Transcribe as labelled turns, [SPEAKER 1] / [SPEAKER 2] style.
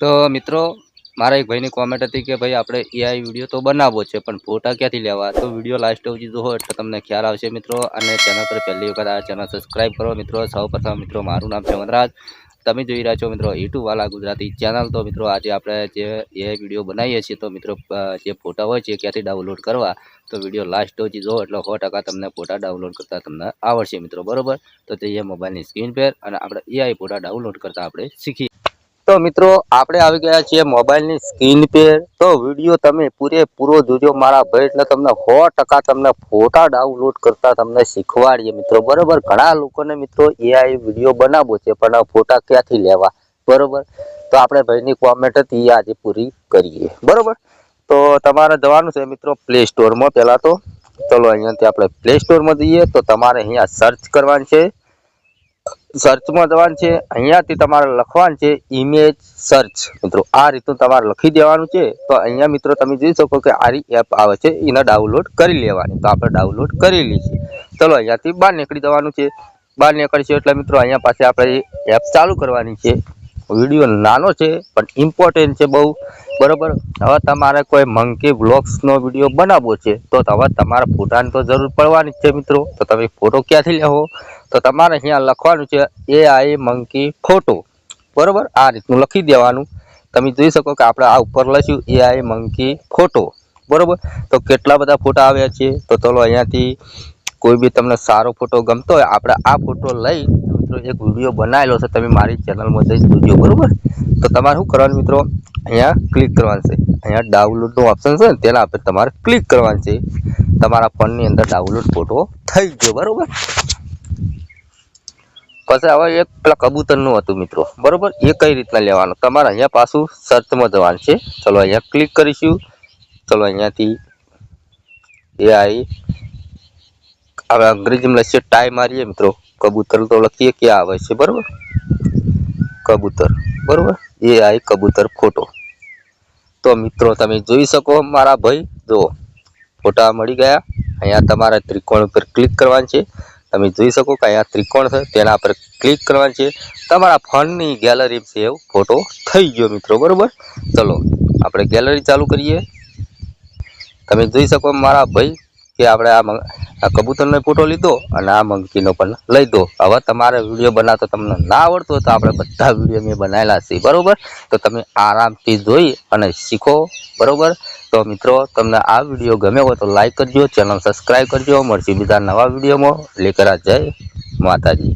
[SPEAKER 1] તો મિત્રો, મારા એક ભાઈની કોમેન્ટ હતી કે ભાઈ, આપણે એઆઈ વીડિયો તો બનાવવો છે, પણ ફોટા ક્યાંથી લેવા? તો વીડિયો લાસ્ટ સુધી જુઓ એટલે તમને ખ્યાલ આવશે મિત્રો, અને ચેનલ પર પહેલી વખત આ ચેનલ સબસ્ક્રાઈબ કરો મિત્રો. સૌ મિત્રો, મારું નામ છે વનરાજ. તમે જોઈ રહ્યા છો મિત્રો યુટ્યુબ વાલા ગુજરાતી ચેનલ તો મિત્રો, આજે આપણે જે એ વીડિયો બનાવીએ છીએ, તો મિત્રો જે ફોટા હોય છે ક્યાંથી ડાઉનલોડ કરવા? તો વીડિયો લાસ્ટ સુધી જુઓ એટલે સો ટકા તમને ફોટા ડાઉનલોડ કરતા તમને આવડશે મિત્રો, બરોબર? તો તે મોબાઈલની સ્ક્રીન પર, અને આપણે એઆઈ ફોટા ડાઉનલોડ કરતા આપણે શીખીએ તો મિત્રો, આપણે આવી ગયા છીએ મોબાઈલની સ્ક્રીન પર. તો વીડિયો તમે પૂરેપૂરો જોજો. મારા ભાઈ એટલે તમને સો ટકા તમને ફોટા ડાઉનલોડ કરતા તમને શીખવાડીએ મિત્રો. બરોબર? ઘણા લોકોને મિત્રો એઆઈ વીડિયો બનાવવો છે, પણ ફોટા ક્યાંથી લેવા? બરોબર? તો આપણે ભાઈની કોમેન્ટ હતી આજે પૂરી કરીએ. બરોબર? તો તમારે જવાનું છે મિત્રો પ્લે સ્ટોરમાં પહેલાં તો ચલો અહીંયાથી આપણે પ્લે સ્ટોરમાં જઈએ. તો તમારે અહીંયા સર્ચ કરવાનું છે. સર્ચમાં જવાનું છે. અહીંયાથી તમારે લખવાનું છે ઇમેજ સર્ચ મિત્રો, આ રીતનું તમારે લખી દેવાનું છે. તો અહીંયા મિત્રો તમે જોઈ શકો કે આરી એપ આવે છે. એને ડાઉનલોડ કરી લેવાની. તો આપણે ડાઉનલોડ કરી લઈએ ચલો, અહીંયાથી બહાર નીકળી જવાનું છે. બહાર નીકળીશું એટલે મિત્રો અહીંયા પાસે આપણે એપ ચાલુ કરવાની છે. વીડિયો નાનો છે, પણ ઇમ્પોર્ટન્ટ છે બહુ. બરાબર? હવે તમારે કોઈ મંકી બ્લોગ્સનો વીડિયો બનાવવો છે, તો હવે તમારા ફોટાની તો જરૂર પડવાની જ છે મિત્રો. તો તમે ફોટો ક્યાંથી લેવો? તો તમારે અહીંયા લખવાનું છે એ આઈ મંકી ફોટો બરાબર? આ રીતનું લખી દેવાનું. તમે જોઈ શકો કે આપણે આ ઉપર લખ્યું એ આઈ મંકી ફોટો બરાબર? તો કેટલા બધા ફોટા આવ્યા છે? તો ચલો અહીંયાથી કોઈ બી તમને સારો ફોટો ગમતો હોય, આપણે આ ફોટો લઈ મિત્રો એક વીડિયો બનાવેલો છે, તમે મારી ચેનલમાં જઈ જોજો, બરાબર? તો તમારે શું કરવાનું મિત્રો? અહીંયા ક્લિક કરવાનું છે. અહીંયા ડાઉનલોડનું ઓપ્શન છે ને, તેના પર તમારે ક્લિક કરવાનું છે. તમારા ફોનની અંદર ડાઉનલોડ ફોટો થઈ ગયો, બરોબર? પછી હવે એક પેલા કબૂતરનું હતું મિત્રો. બરોબર? એ કઈ રીતના લેવાનું? તમારે અહીંયા પાછું સર્ચમાં જવાનું છે. ચલો અહીંયા ક્લિક કરીશું. ચલો અહીંયાથી એ આવી હવે અંગ્રેજીમાં લખીએ ટાઈ મારીએ મિત્રો. કબૂતર તો લખીએ ક્યાં આવે છે, બરોબર? કબૂતર. બરોબર? એ આવી કબૂતર ફોટો તો મિત્રો તમે જોઈ શકો મારા ભાઈ. જુઓ. ફોટા મળી ગયા. અહીંયા તમારે ત્રિકોણ ઉપર ક્લિક કરવાનું છે. તમે જોઈ શકો કે અહીંયા ત્રિકોણ છે. તેના પર ક્લિક કરવાનું છે. તમારા ફોનની ગેલેરી સેવ ફોટો થઈ ગયો મિત્રો, બરોબર? ચલો, આપણે ગેલેરી ચાલુ કરીએ. તમે જોઈ શકો મારા ભાઈ કે આપણે આ કબૂતરનો ફોટો લીધો અને આ મંકીનો પણ લઈ દો. હવે તમારે વીડિયો બનાવતો તમને ના આવડતો હોય તો આપણે બધા વીડિયો મેં બનાવેલા છે, બરાબર? તો તમે આરામથી જોઈ અને શીખો, બરાબર? તો મિત્રો, તમને આ વીડિયો ગમ્યો હોય તો લાઈક કરજો, ચેનલ સબસ્ક્રાઈબ કરજો. મળશે બીજા નવા વિડીયોમાં. લેકરા જય માતાજી.